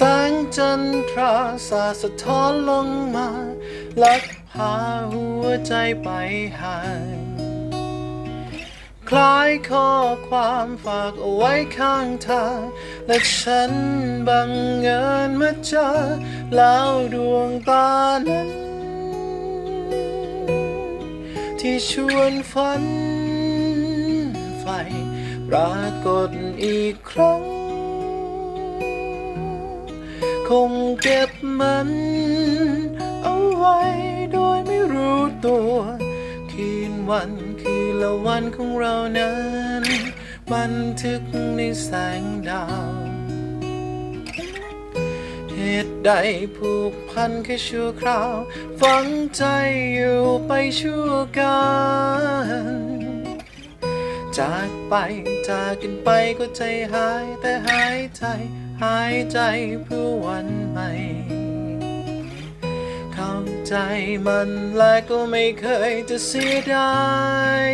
แสงจันทราสาสะท้อนลงมา ลักพาหัวใจไปห่างคล้ายข้อความฝากเอาไว้ข้างทางและฉันบังเอิญมาเจอแล้วดวงตานั้น ที่ชวนฝันไฟปรากฏอีกครั้ง คงเก็บมัน เอาไว้โดยไม่รู้ตัว คืนวันคืนละวันของเรานั้นบันทึกในแสงดาว เหตุใดผูกพันแค่ชั่วคราว ฝังใจอยู่ไปชั่วกันจากไปจากกันไปก็ใจหายแต่หายใจ หายใจเพื่อวันใหม่ เข้าใจมันและก็ไม่เคยจะเสียดาย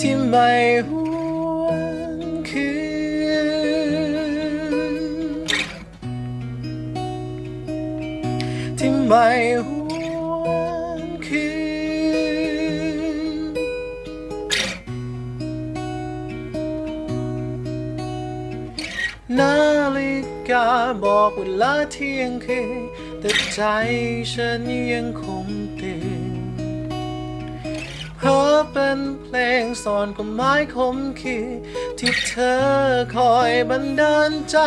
ที่ไม่หวนคืนที่ไม่หวนคืน นาฬิกาบอกเวลาเที่ยงคืนแต่ใจฉันยังคงตื่นเพราะเป็นเพลงสอนความหมายคมคือที่เธอคอยบันดาลใจ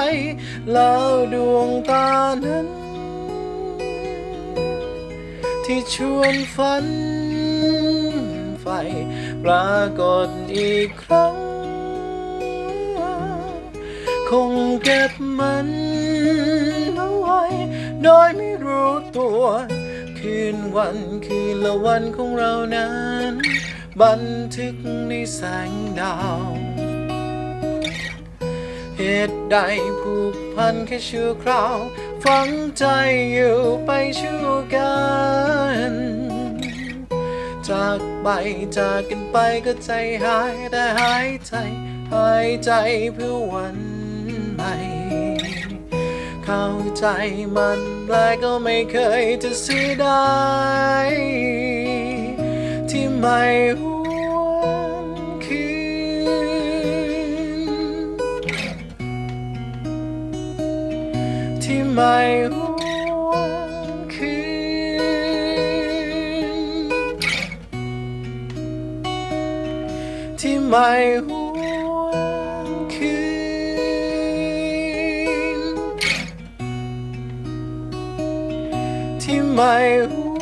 แล้วดวงตานั้น ที่ชวนฝันไฟปรากฏอีกครั้ง คงเก็บมันเอาไว้ โดยไม่รู้ตัว คืนวันคืนละวันของเรานั้น บันทึกในแสงดาว เหตุใดผูกพันแค่ชั่วคราว ฝังใจอยู่ไปชั่วกันจากไปจากกันไปก็ใจหายแต่หายใจ หายใจเพื่อวัน เข้าใจมันและก็ไม่เคยจะเสียดายที่ไม่หวนคืนที่ไม่หวนคืนที่ไม่หวน นที่ไม่ห